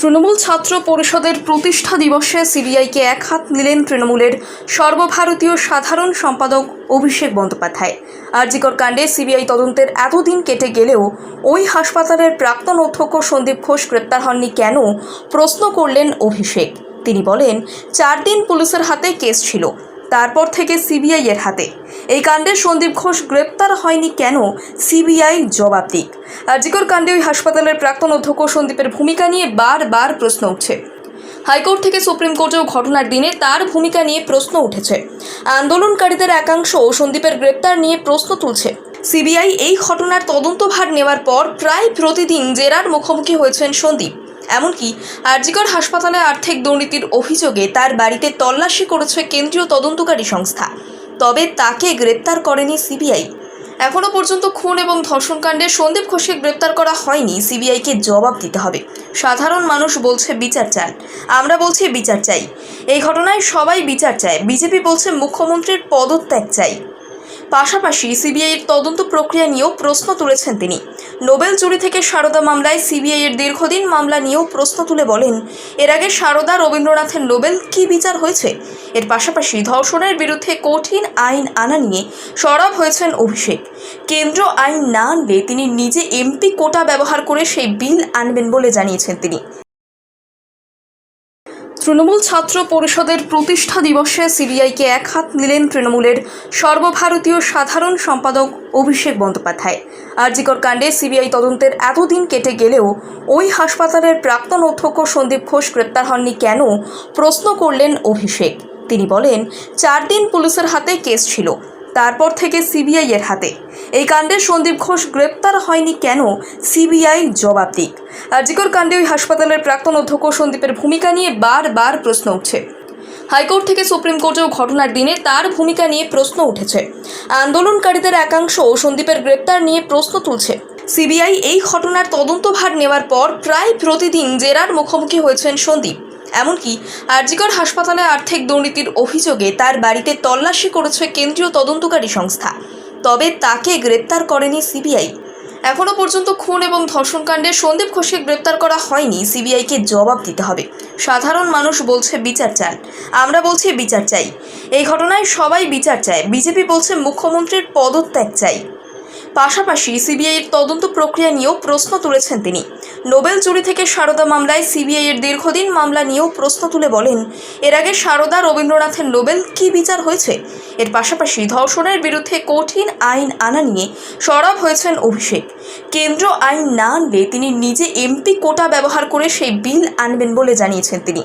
তৃণমূল ছাত্র পরিষদের প্রতিষ্ঠা দিবসে সিবিআইকে এক হাত নিলেন তৃণমূলের সর্বভারতীয় সাধারণ সম্পাদক অভিষেক বন্দ্যোপাধ্যায়। আরজিকর কাণ্ডে সিবিআই তদন্তের এতদিন কেটে গেলেও ওই হাসপাতালের প্রাক্তন অধ্যক্ষ সন্দীপ ঘোষ গ্রেপ্তার হননি কেন? প্রশ্ন করলেন অভিষেক। তিনি বলেন, চার দিন পুলিশের হাতে কেস ছিল। তারপর থেকে সিবিআই এর হাতে। এই কাণ্ডে সন্দীপ ঘোষ গ্রেপ্তার হয়নি কেন? সিবিআই জবাব দিক। আরজিকর কাণ্ডে ওই হাসপাতালের প্রাক্তন অধ্যক্ষ সন্দীপের ভূমিকা নিয়ে বারবার প্রশ্ন উঠছে। হাইকোর্ট থেকে সুপ্রিম কোর্টেও ঘটনার দিনে তার ভূমিকা নিয়ে প্রশ্ন উঠেছে। আন্দোলনকারীদের একাংশ সন্দীপের গ্রেপ্তার নিয়ে প্রশ্ন তুলছে। সিবিআই এই ঘটনার তদন্তভার নেওয়ার পর প্রায় প্রতিদিন জেরার মুখোমুখি হয়েছেন সন্দীপ। এমনকি আরজিকর হাসপাতালে আর্থিক দুর্নীতির অভিযোগে তার বাড়িতে তল্লাশি করেছে কেন্দ্রীয় তদন্তকারী সংস্থা। তবে তাকে গ্রেপ্তার করেনি সিবিআই। এখনও পর্যন্ত খুন এবং ধর্ষণকাণ্ডে সন্দীপ ঘোষকে গ্রেপ্তার করা হয়নি সিবিআইকে জবাব দিতে হবে। সাধারণ মানুষ বলছে বিচার চান আমরা বলছি বিচার চাই। এই ঘটনায় সবাই বিচার চায়। বিজেপি বলছে মুখ্যমন্ত্রীর পদত্যাগ চাই। পাশাপাশি সিবিআইয়ের তদন্ত প্রক্রিয়া নিয়েও প্রশ্ন তুলেছেন তিনি। নোবেল চুরি থেকে সারদা মামলায় সিবিআইয়ের দীর্ঘদিন মামলা নিয়েও প্রশ্ন তুলে বলেন, এর আগে সারদা রবীন্দ্রনাথের নোবেল কি বিচার হয়েছে? এর পাশাপাশি ধর্ষণের বিরুদ্ধে কঠিন আইন আনা নিয়ে সরব হয়েছেন অভিষেক। কেন্দ্র আইন না আনলে তিনি নিজে এমপি কোটা ব্যবহার করে সেই বিল আনবেন বলে জানিয়েছেন তিনি। তৃণমূল ছাত্র পরিষদের প্রতিষ্ঠা দিবসে সিবিআইকে এক হাত নিলেন তৃণমূলের সর্বভারতীয় সাধারণ সম্পাদক অভিষেক বন্দ্যোপাধ্যায়। আরজিকর কাণ্ডে সিবিআই তদন্তের এতদিন কেটে গেলেও ওই হাসপাতালের প্রাক্তন অধ্যক্ষ সন্দীপ ঘোষ গ্রেপ্তার হননি কেন? প্রশ্ন করলেন অভিষেক। তিনি বলেন, চার দিন পুলিশের হাতে কেস ছিল। তারপর থেকে সিবিআই এর হাতে। এই কাণ্ডে সন্দীপ ঘোষ গ্রেপ্তার হয়নি কেন? সিবিআই জবাব দিক। আরজিকর কাণ্ডে ওই হাসপাতালের প্রাক্তন অধ্যক্ষ সন্দীপের ভূমিকা নিয়ে বারবার প্রশ্ন উঠছে। হাইকোর্ট থেকে সুপ্রিম কোর্টেও ঘটনার দিনে তার ভূমিকা নিয়ে প্রশ্ন উঠেছে। আন্দোলনকারীদের একাংশ সন্দীপের গ্রেপ্তার নিয়ে প্রশ্ন তুলছে। সিবিআই এই ঘটনার তদন্তভার নেওয়ার পর প্রায় প্রতিদিন জেরার মুখোমুখি হয়েছেন সন্দীপ। এমনকি আরজিকর হাসপাতালে আর্থিক দুর্নীতির অভিযোগে তার বাড়িতে তল্লাশি করেছে কেন্দ্রীয় তদন্তকারী সংস্থা। তবে তাকে গ্রেপ্তার করেনি সিবিআই। এখনও পর্যন্ত খুন এবং ধর্ষণকাণ্ডে সন্দীপ ঘোষকে গ্রেপ্তার করা হয়নি সিবিআইকে জবাব দিতে হবে। সাধারণ মানুষ বলছে বিচার চান আমরা বলছি বিচার চাই। এই ঘটনায় সবাই বিচার চায়। বিজেপি বলছে মুখ্যমন্ত্রীর পদত্যাগ চাই। পাশাপাশি সিবিআইয়ের তদন্ত প্রক্রিয়া নিয়েও প্রশ্ন তুলেছেন তিনি। নোবেল চুরি থেকে সারদা মামলায় সিবিআইয়ের দীর্ঘদিন মামলা নিয়েও প্রশ্ন তুলে বলেন, এর আগে সারদা রবীন্দ্রনাথের নোবেল কি বিচার হয়েছে? এর পাশাপাশি ধর্ষণের বিরুদ্ধে কঠিন আইন আনা নিয়ে সরব হয়েছেন অভিষেক। কেন্দ্র আইন না আনলে তিনি নিজে এমপি কোটা ব্যবহার করে সেই বিল আনবেন বলে জানিয়েছেন তিনি।